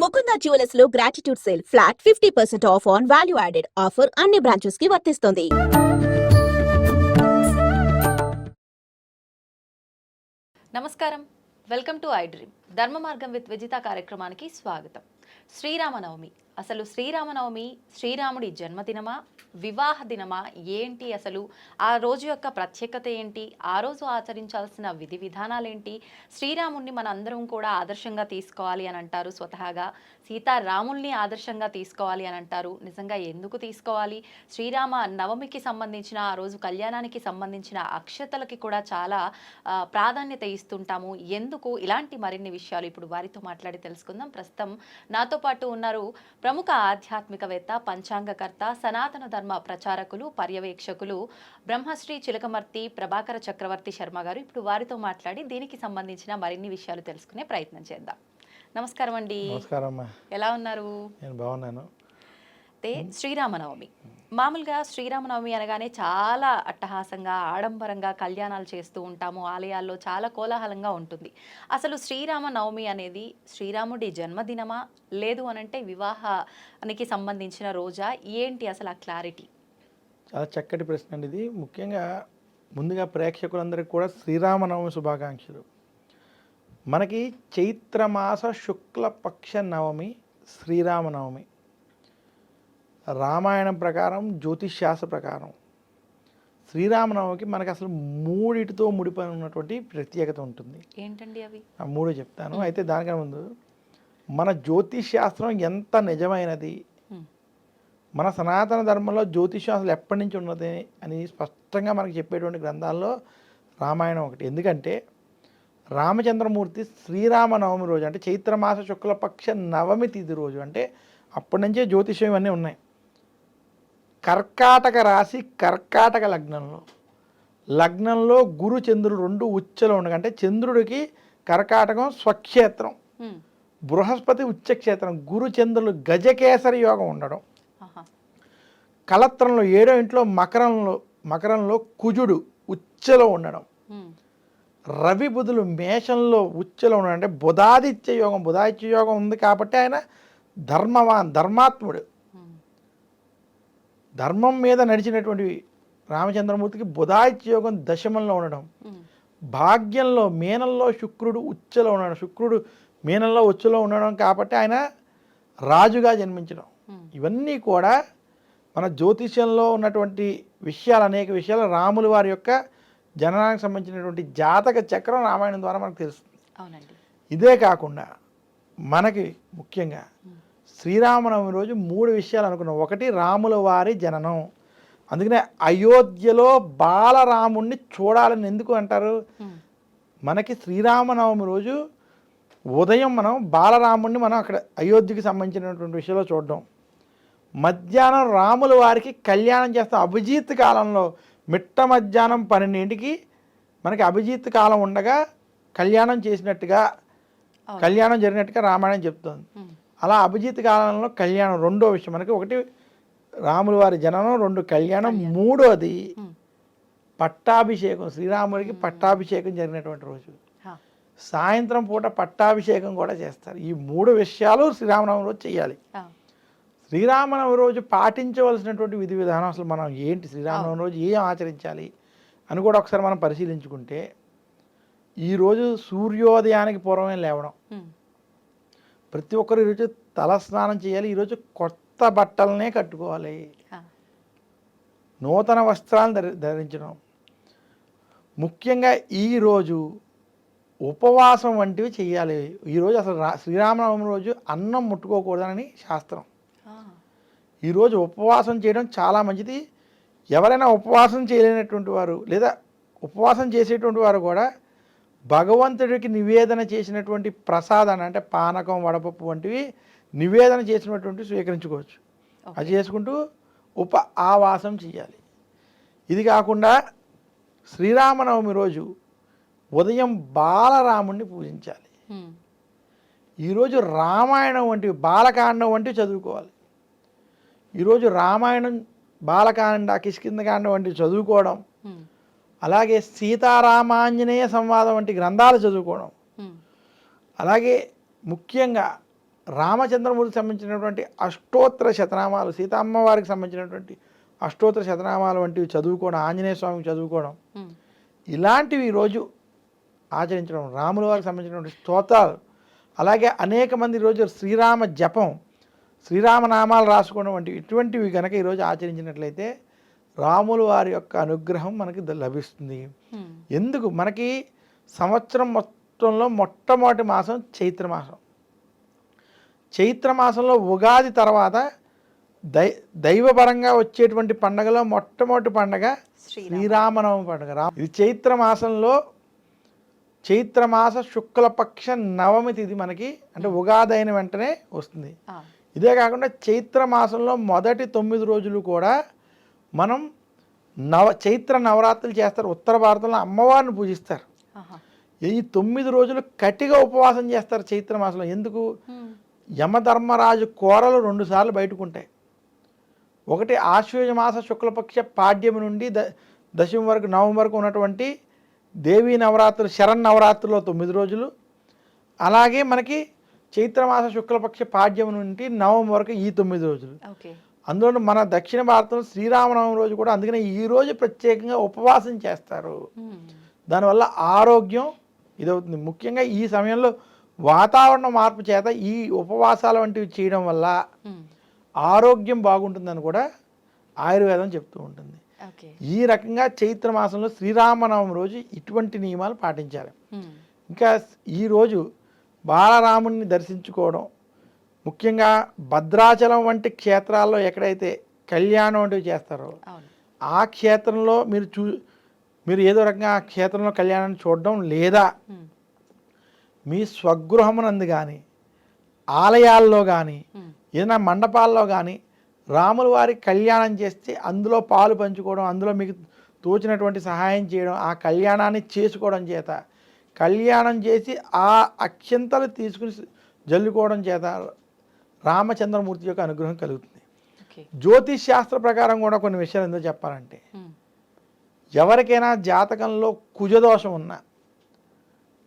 Mukunda జ్యువెలర్స్లో gratitude sale flat fifty percent off on value added offer అన్ని బ్రాంచెస్కి వర్తిస్తుంది. నమస్కారం. వెల్కమ్ టు ఐ డ్రీమ్ ధర్మ మార్గం విత్ విజిత కార్యక్రమానికి స్వాగతం. శ్రీరామనవమి. అసలు శ్రీరామనవమి శ్రీరాముడి జన్మదినమా వివాహ దినమా ఏంటి అసలు? ఆ రోజు యొక్క ప్రత్యేకత ఏంటి? ఆ రోజు ఆచరించాల్సిన విధి విధానాలేంటి? శ్రీరాముణ్ణి మన అందరం కూడా ఆదర్శంగా తీసుకోవాలి అని అంటారు స్వతహాగా. సీతారాముల్ని ఆదర్శంగా తీసుకోవాలి అని అంటారు. నిజంగా ఎందుకు తీసుకోవాలి? శ్రీరామ నవమికి సంబంధించిన ఆ రోజు కళ్యాణానికి సంబంధించిన అక్షతలకి కూడా చాలా ప్రాధాన్యత ఇస్తుంటాము. ఎందుకు? ఇలాంటి మరిన్ని విషయాలు ఇప్పుడు వారితో మాట్లాడి తెలుసుకుందాం. ప్రస్తుతం నాతో పాటు ఉన్నారు ప్రముఖ ఆధ్యాత్మికవేత్త పంచాంగకర్త సనాతన ధర్మ ప్రచారకులు పర్యవేక్షకులు బ్రహ్మశ్రీ చిలకమర్తి ప్రభాకర చక్రవర్తి శర్మ గారు ఇప్పుడు వారితో మాట్లాడి దీనికి సంబంధించిన మరిన్ని విషయాలు తెలుసుకునే ప్రయత్నం చేద్దాం. నమస్కారం అండి. ఎలా ఉన్నారు? నేను బాగున్నాను. అయితే శ్రీరామనవమి. మామూలుగా శ్రీరామనవమి అనగానే చాలా అట్టహాసంగా ఆడంబరంగా కళ్యాణాలు చేస్తూ ఉంటాము. ఆలయాల్లో చాలా కోలాహలంగా ఉంటుంది. అసలు శ్రీరామనవమి అనేది శ్రీరాముడి జన్మదినమా? లేదు అనంటే వివాహానికి సంబంధించిన రోజా? ఏంటి అసలు ఆ క్లారిటీ? చాలా చక్కటి ప్రశ్న అండి ఇది. ముఖ్యంగా ముందుగా ప్రేక్షకులందరికీ కూడా శ్రీరామనవమి శుభాకాంక్షలు. మనకి చైత్రమాస శుక్లపక్ష నవమి శ్రీరామనవమి. రామాయణం ప్రకారం జ్యోతిష్ శాస్త్ర ప్రకారం శ్రీరామనవమికి మనకి అసలు మూడిటితో ముడిపడి ఉన్నటువంటి ప్రత్యేకత ఉంటుంది. ఏంటండి అవి? ఆ మూడు చెప్తాను. అయితే దానికన్నా ముందు మన జ్యోతిష్ శాస్త్రం ఎంత నిజమైనది. మన సనాతన ధర్మంలో జ్యోతిష్యం అసలు ఎప్పటి నుంచి ఉన్నది అని స్పష్టంగా మనకి చెప్పేటువంటి గ్రంథాల్లో రామాయణం ఒకటి. ఎందుకంటే రామచంద్రమూర్తి శ్రీరామనవమి రోజు అంటే చైత్రమాస శుక్లపక్ష నవమి తిథి రోజు అంటే అప్పటి నుంచే జ్యోతిష్యం ఇవన్నీ ఉన్నాయి. కర్కాటక రాశి కర్కాటక లగ్నంలో లగ్నంలో గురు చంద్రుడు రెండు ఉచ్చలో ఉండగా అంటే చంద్రుడికి కర్కాటకం స్వక్షేత్రం. బృహస్పతి ఉచ్చక్షేత్రం గురు చంద్రులు గజకేసరి యోగం ఉండడం. కలత్రంలో ఏడో ఇంట్లో మకరంలో మకరంలో కుజుడు ఉచ్చలో ఉండడం. రవి బుధులు మేషంలో ఉచ్చలో ఉండడం అంటే బుధాదిత్య యోగం బుధాదిత్య యోగం ఉంది కాబట్టి ఆయన ధర్మవాన్ ధర్మాత్ముడు. ధర్మం మీద నడిచినటువంటి రామచంద్రమూర్తికి బుధాదిత్య యోగం దశమంలో ఉండడం. భాగ్యంలో మీనంలో శుక్రుడు ఉచ్చలో ఉండడం శుక్రుడు మీనంలో ఉచ్చలో ఉండడం కాబట్టి ఆయన రాజుగా జన్మించడం. ఇవన్నీ కూడా మన జ్యోతిష్యంలో ఉన్నటువంటి విషయాలు అనేక విషయాలు రాముల వారి యొక్క జననానికి సంబంధించినటువంటి జాతక చక్రం రామాయణం ద్వారా మనకు తెలుస్తుంది. ఇదే కాకుండా మనకి ముఖ్యంగా శ్రీరామనవమి రోజు మూడు విషయాలు అనుకున్నాం ఒకటి రాముల వారి జననం అందుకనే అయోధ్యలో బాలరాముణ్ణి చూడాలని ఎందుకు అంటారు. మనకి శ్రీరామనవమి రోజు ఉదయం మనం బాలరాముణ్ణి మనం అక్కడ అయోధ్యకి సంబంధించినటువంటి విషయంలో చూడడం మధ్యాహ్నం రాముల వారికి కళ్యాణం చేస్తాం అభిజిత్ కాలంలో మిట్ట మధ్యాహ్నం పన్నెండింటికి మనకి అభిజిత్ కాలం ఉండగా కళ్యాణం చేసినట్టుగా. కళ్యాణం జరిగినట్టుగా రామాయణం చెప్తోంది. అలా అభిజిత్ కాలంలో కళ్యాణం రెండో విషయం. మనకి ఒకటి రాముల వారి జననం రెండు కళ్యాణం మూడోది. పట్టాభిషేకం. శ్రీరాముడికి పట్టాభిషేకం జరిగినటువంటి రోజు. సాయంత్రం పూట పట్టాభిషేకం కూడా చేస్తారు. ఈ మూడు విషయాలు శ్రీరామనవమి రోజు చేయాలి. శ్రీరామనవమి రోజు పాటించవలసినటువంటి విధి విధానం అసలు మనం ఏంటి? శ్రీరామనవమి రోజు ఏం ఆచరించాలి అని కూడా ఒకసారి మనం పరిశీలించుకుంటే ఈరోజు సూర్యోదయానికి పూర్వమే లేవడం. ప్రతి ఒక్కరు ఈరోజు తల స్నానం చేయాలి ఈరోజు కొత్త బట్టలనే కట్టుకోవాలి. నూతన వస్త్రాలను ధరి ధరించడం. ముఖ్యంగా ఈరోజు ఉపవాసం వంటివి చేయాలి. ఈరోజు అసలు రా శ్రీరామనవమి రోజు అన్నం ముట్టుకోకూడదని శాస్త్రం. ఈరోజు ఉపవాసం చేయడం చాలా మంచిది. ఎవరైనా ఉపవాసం చేయలేనటువంటి వారు లేదా ఉపవాసం చేసేటువంటి వారు కూడా భగవంతుడికి నివేదన చేసినటువంటి ప్రసాదాన్ని అంటే పానకం వడపప్పు వంటివి నివేదన చేసినటువంటి స్వీకరించుకోవచ్చు. అది చేసుకుంటూ ఉప ఆవాసం చేయాలి. ఇది కాకుండా శ్రీరామనవమి రోజు ఉదయం బాలరాముణ్ణి పూజించాలి. ఈరోజు రామాయణం వంటివి బాలకాండం వంటివి చదువుకోవాలి. ఈరోజు రామాయణం బాలకాండ కిష్కిందకాండ వంటివి చదువుకోవడం. అలాగే సీతారామాంజనేయ సంవాదం వంటి గ్రంథాలు చదువుకోవడం. అలాగే ముఖ్యంగా రామచంద్రమూర్తికి సంబంధించినటువంటి అష్టోత్తర శతనామాలు సీతమ్మవారికి సంబంధించినటువంటి అష్టోత్తర శతనామాలు వంటివి చదువుకోవడం ఆంజనేయ స్వామికి చదువుకోవడం. ఇలాంటివి ఈరోజు ఆచరించడం రాముల వారికి సంబంధించినటువంటి స్తోత్రాలు అలాగే అనేక మంది ఈరోజు శ్రీరామ జపం శ్రీరామనామాలు రాసుకోవడం వంటివి ఇటువంటివి కనుక ఈరోజు ఆచరించినట్లయితే రాముల వారి యొక్క అనుగ్రహం మనకి లభిస్తుంది. ఎందుకు? మనకి సంవత్సరం మొత్తంలో మొట్టమొదటి మాసం చైత్ర మాసం. చైత్ర మాసంలో ఉగాది తర్వాత దై దైవపరంగా వచ్చేటువంటి పండగలో మొట్టమొదటి పండగ శ్రీరామ శ్రీరామనవమి పండుగ. రా ఇది చైత్ర మాసంలో చైత్రమాస శుక్లపక్ష నవమి తిథి మనకి అంటే ఉగాది అయిన వెంటనే వస్తుంది. ఇదే కాకుండా చైత్ర మాసంలో మొదటి తొమ్మిది రోజులు కూడా మనం నవ చైత్ర నవరాత్రులు చేస్తారు ఉత్తర భారతంలో అమ్మవారిని పూజిస్తారు. ఈ తొమ్మిది రోజులు కటిగా ఉపవాసం చేస్తారు చైత్ర మాసంలో. ఎందుకు? యమధర్మరాజు కోరలు రెండుసార్లు బయటకు ఉంటాయి ఒకటి ఆశ్వయుజ మాస శుక్లపక్ష పాడ్యమి నుండి ద దశమి వరకు నవమి వరకు ఉన్నటువంటి దేవీ నవరాత్రులు శరణ్ నవరాత్రుల్లో తొమ్మిది రోజులు. అలాగే మనకి చైత్రమాస శుక్లపక్ష పాడ్యమి నుండి నవమి వరకు ఈ తొమ్మిది రోజులు. అందులో మన దక్షిణ భారతంలో శ్రీరామనవమి రోజు కూడా అందుకనే ఈ రోజు ప్రత్యేకంగా ఉపవాసం చేస్తారు. దానివల్ల ఆరోగ్యం ఇదవుతుంది. ముఖ్యంగా ఈ సమయంలో వాతావరణ మార్పు చేత ఈ ఉపవాసాల వంటివి చేయడం వల్ల ఆరోగ్యం బాగుంటుందని కూడా ఆయుర్వేదం చెప్తూ ఉంటుంది. ఈ రకంగా చైత్ర మాసంలో శ్రీరామనవమి రోజు ఇటువంటి నియమాలు పాటించాలి. ఇంకా ఈరోజు బాలరాముని దర్శించుకోవడం ముఖ్యంగా భద్రాచలం వంటి క్షేత్రాల్లో ఎక్కడైతే కళ్యాణం వంటివి చేస్తారో ఆ క్షేత్రంలో మీరు చూ మీరు ఏదో రకంగా ఆ క్షేత్రంలో కళ్యాణాన్ని చూడడం లేదా మీ స్వగృహమునందు కానీ ఆలయాల్లో కానీ ఏదైనా మండపాల్లో కానీ రాముల వారి కళ్యాణం చేస్తే అందులో పాలు పంచుకోవడం అందులో మీకు తోచినటువంటి సహాయం చేయడం ఆ కళ్యాణాన్ని చేసుకోవడం చేత కళ్యాణం చేసి ఆ అక్షంతలు తీసుకుని జల్లుకోవడం చేత రామచంద్రమూర్తి యొక్క అనుగ్రహం కలుగుతుంది. జ్యోతిష్ శాస్త్ర ప్రకారం కూడా కొన్ని విషయాలు ఎందుకు చెప్పాలంటే ఎవరికైనా జాతకంలో కుజదోషం ఉన్నా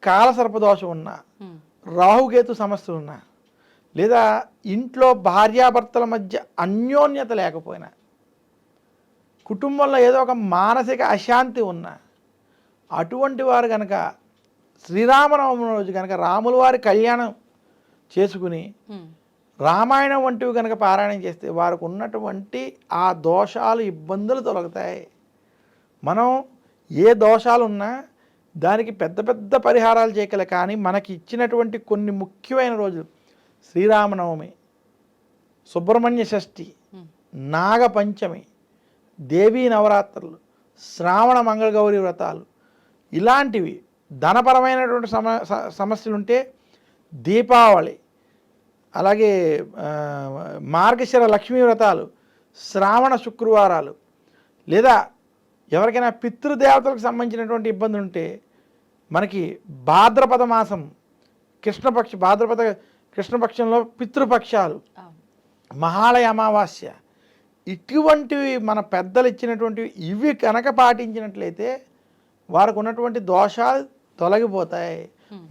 కాలసర్పదోషం ఉన్నా రాహుకేతు సమస్యలు ఉన్నా లేదా ఇంట్లో భార్యాభర్తల మధ్య అన్యోన్యత లేకపోయినా కుటుంబంలో ఏదో ఒక మానసిక అశాంతి ఉన్నా అటువంటి వారు కనుక శ్రీరామనవమి రోజు కనుక రాముల వారి కళ్యాణం చేసుకుని రామాయణం వంటివి కనుక పారాయణం చేస్తే వారికి ఉన్నటువంటి ఆ దోషాలు ఇబ్బందులు తొలగుతాయి. మనం ఏ దోషాలు ఉన్నా దానికి పెద్ద పెద్ద పరిహారాలు చేయగల. కానీ మనకి ఇచ్చినటువంటి కొన్ని ముఖ్యమైన రోజులు శ్రీరామనవమి సుబ్రహ్మణ్య షష్ఠి నాగపంచమి దేవీ నవరాత్రులు శ్రావణ మంగళగౌరి వ్రతాలు. ఇలాంటివి ధనపరమైనటువంటి సమ స- సమస్యలు ఉంటే దీపావళి అలాగే మార్గశిర లక్ష్మీ వ్రతాలు శ్రావణ శుక్రవారాలు లేదా ఎవరికైనా పితృదేవతలకు సంబంధించినటువంటి ఇబ్బందులు ఉంటే మనకి భాద్రపద మాసం కృష్ణపక్ష భాద్రపద కృష్ణపక్షంలో పితృపక్షాలు మహాలయ అమావాస్య ఇటువంటివి మన పెద్దలు ఇచ్చినటువంటివి ఇవి కనుక పాటించినట్లయితే వారికి ఉన్నటువంటి దోషాలు తొలగిపోతాయి.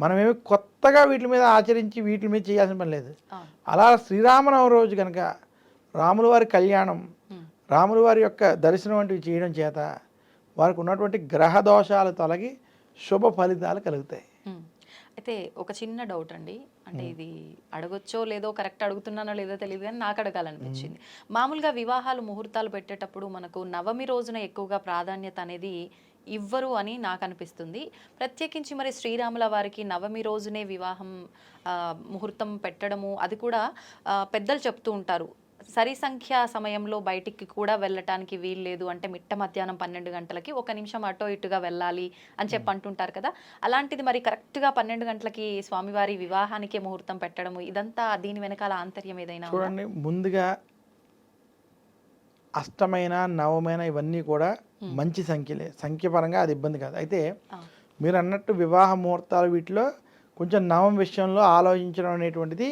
మనమేమి కొత్తగా వీటి మీద ఆచరించి వీటి మీద చేయాల్సిన పని లేదు. అలా శ్రీరామనవమి రోజు కనుక రాముల వారి కళ్యాణం రాముల వారి యొక్క దర్శనం వంటివి చేయడం చేత వారికి ఉన్నటువంటి గ్రహ దోషాలు తొలగి శుభ ఫలితాలు కలుగుతాయి. అయితే ఒక చిన్న డౌట్ అండి. అంటే ఇది అడగొచ్చో లేదో కరెక్ట్ అడుగుతున్నానో లేదో తెలియదు కానీ నాకు అడగాలనిపించింది. మామూలుగా వివాహాలు ముహూర్తాలు పెట్టేటప్పుడు మనకు నవమి రోజున ఎక్కువగా ప్రాధాన్యత అనేది ఇవ్వరు అని నాకు అనిపిస్తుంది ప్రత్యేకించి మరి శ్రీరాముల వారికి నవమి రోజునే వివాహం ముహూర్తం పెట్టడము అది కూడా పెద్దలు చెప్తూ ఉంటారు. సరి సంఖ్య సమయంలో బయటికి కూడా వెళ్ళటానికి వీలు లేదు అంటే మిట్ట మధ్యాహ్నం పన్నెండు గంటలకి ఒక నిమిషం అటో ఇటుగా వెళ్ళాలి అని చెప్పి అంటుంటారు కదా. అలాంటిది మరి కరెక్ట్గా పన్నెండు గంటలకి స్వామివారి వివాహానికే ముహూర్తం పెట్టడము ఇదంతా దీని వెనకాల ఆంతర్యం ఏదైనా? చూడండి ముందుగా అష్టమైన నవమైన ఇవన్నీ కూడా మంచి సంఖ్యలే. సంఖ్యపరంగా అది ఇబ్బంది కాదు. అయితే మీరు అన్నట్టు వివాహ ముహూర్తాలు వీటిలో కొంచెం నవం విషయంలో ఆలోచించడం అనేటువంటిది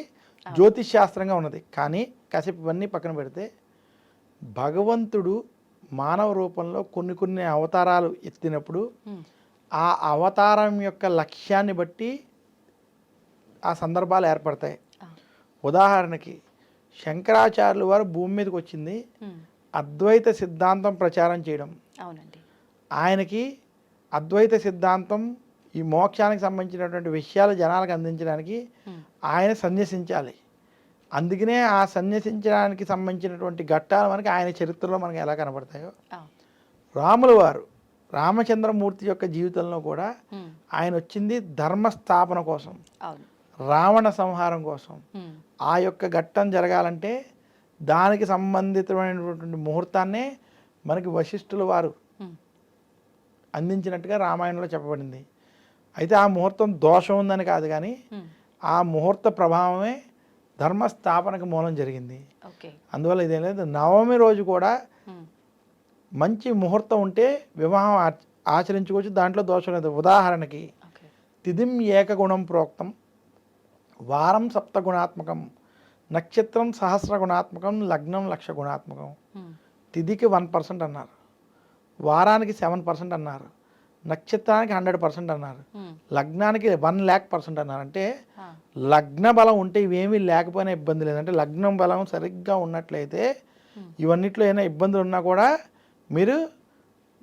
జ్యోతిష్ శాస్త్రంగా ఉన్నది. కానీ కాసేపు ఇవన్నీ పక్కన పెడితే భగవంతుడు మానవ రూపంలో కొన్ని కొన్ని అవతారాలు ఎత్తినప్పుడు. ఆ అవతారం యొక్క లక్ష్యాన్ని బట్టి ఆ సందర్భాలు ఏర్పడతాయి. ఉదాహరణకి శంకరాచార్యుల వారు భూమి మీదకి వచ్చింది. అద్వైత సిద్ధాంతం ప్రచారం చేయడం. అవునండి. ఆయనకి అద్వైత సిద్ధాంతం ఈ మోక్షానికి సంబంధించినటువంటి విషయాలు జనాలకు అందించడానికి ఆయన సన్యసించాలి. అందుకనే ఆ సన్యసించడానికి సంబంధించినటువంటి ఘట్టాలు మనకి ఆయన చరిత్రలో మనకి ఎలా కనబడతాయో రాముల వారు రామచంద్రమూర్తి యొక్క జీవితంలో కూడా ఆయన వచ్చింది ధర్మస్థాపన కోసం రావణ సంహారం కోసం. ఆ యొక్క ఘట్టం జరగాలంటే దానికి సంబంధితమైనటువంటి ముహూర్తాన్నే మనకి వశిష్ఠుల వారు. అందించినట్టుగా రామాయణంలో చెప్పబడింది. అయితే ఆ ముహూర్తం దోషం ఉందని కాదు కానీ ఆ ముహూర్త ప్రభావమే ధర్మస్థాపనకు మూలం జరిగింది. అందువల్ల ఇదేం లేదు. నవమి రోజు కూడా మంచి ముహూర్తం ఉంటే వివాహం ఆచ- ఆచరించుకోవచ్చు. దాంట్లో దోషం లేదు. ఉదాహరణకి తిథిం ఏకగుణం ప్రోక్తం వారం సప్తగుణాత్మకం నక్షత్రం సహస్ర గుణాత్మకం లగ్నం లక్ష గుణాత్మకం తిథికి వన్ పర్సెంట్ అన్నారు. వారానికి సెవెన్ పర్సెంట్ అన్నారు. నక్షత్రానికి హండ్రెడ్ పర్సెంట్ అన్నారు. లగ్నానికి వన్ ల్యాక్ పర్సెంట్ అన్నారు. అంటే లగ్న బలం ఉంటే ఇవేమీ లేకపోయినా ఇబ్బంది లేదంటే లగ్నం బలం సరిగ్గా ఉన్నట్లయితే. ఇవన్నిట్లో ఏమైనా ఇబ్బందులు ఉన్నా కూడా మీరు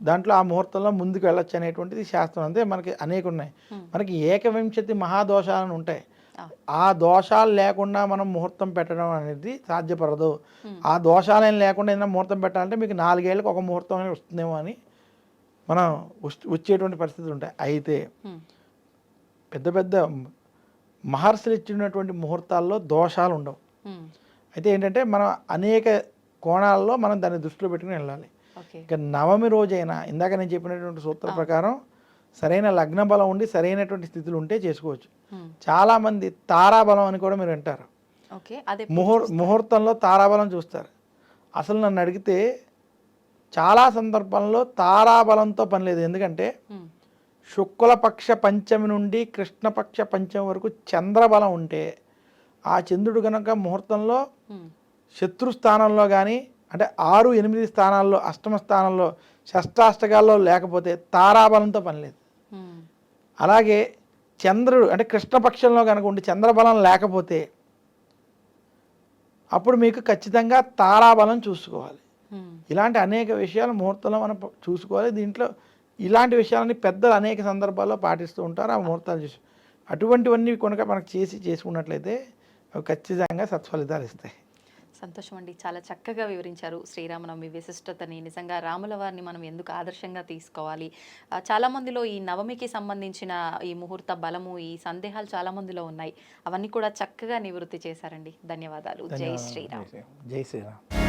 దాంట్లో ఆ ముహూర్తంలో ముందుకు వెళ్ళొచ్చు అనేటువంటిది శాస్త్రం. అంతే మనకి అనేక ఉన్నాయి. మనకి ఏకవింశతి మహాదోషాలను ఉంటాయి. ఆ, దోషాలు లేకుండా మనం ముహూర్తం పెట్టడం అనేది సాధ్యపడదు. ఆ దోషాలు లేకుండా ఏదైనా ముహూర్తం పెట్టాలంటే మీకు నాలుగేళ్ళకి ఒక ముహూర్తం అనేది వస్తుందేమో అని మనం వచ్చేటువంటి పరిస్థితులు ఉంటాయి. అయితే పెద్ద పెద్ద మహర్షులు ఇచ్చినటువంటి ముహూర్తాల్లో దోషాలు ఉండవు. అయితే ఏంటంటే మనం అనేక కోణాల్లో మనం దాన్ని దృష్టిలో పెట్టుకుని వెళ్ళాలి. ఇక నవమి రోజైనా ఇందాక నేను చెప్పినటువంటి సూత్ర ప్రకారం సరైన లగ్న బలం ఉండి సరైనటువంటి స్థితులు ఉంటే చేసుకోవచ్చు. చాలామంది తారాబలం అని కూడా మీరు వింటారు. ముహూర్ ముహూర్తంలో తారాబలం చూస్తారు. అసలు నన్ను అడిగితే చాలా సందర్భాల్లో తారాబలంతో పని లేదు. ఎందుకంటే శుక్లపక్ష పంచమి నుండి కృష్ణపక్ష పంచమి వరకు చంద్రబలం ఉంటే ఆ చంద్రుడు కనుక ముహూర్తంలో శత్రు స్థానంలో కానీ అంటే ఆరు ఎనిమిది స్థానాల్లో అష్టమ స్థానంలో షష్టాష్టకాల్లో లేకపోతే తారాబలంతో పని లేదు. అలాగే చంద్రుడు అంటే కృష్ణపక్షంలో కనుక ఉండి చంద్రబలం లేకపోతే అప్పుడు మీకు ఖచ్చితంగా తారాబలం చూసుకోవాలి. ఇలాంటి అనేక విషయాలు ముహూర్తంలో మనం చూసుకోవాలి. దీంట్లో ఇలాంటి విషయాలని పెద్దలు అనేక సందర్భాల్లో పాటిస్తూ ఉంటారు. ఆ ముహూర్తాలు చూసి అటువంటివన్నీ కనుక మనకు చేసి చేసుకున్నట్లయితే అవి ఖచ్చితంగా సత్ఫలితాలు ఇస్తాయి. సంతోషం అండి చాలా చక్కగా వివరించారు. శ్రీరామనవమి విశిష్టతని. నిజంగా రాముల వారిని మనం ఎందుకు ఆదర్శంగా తీసుకోవాలి? ఆ, చాలా మందిలో ఈ నవమికి సంబంధించిన ఈ ముహూర్త బలము ఈ సందేహాలు చాలా మందిలో ఉన్నాయి. అవన్నీ కూడా చక్కగా నివృత్తి చేశారండి. ధన్యవాదాలు. జై శ్రీరామ్. జై శ్రీరామ్.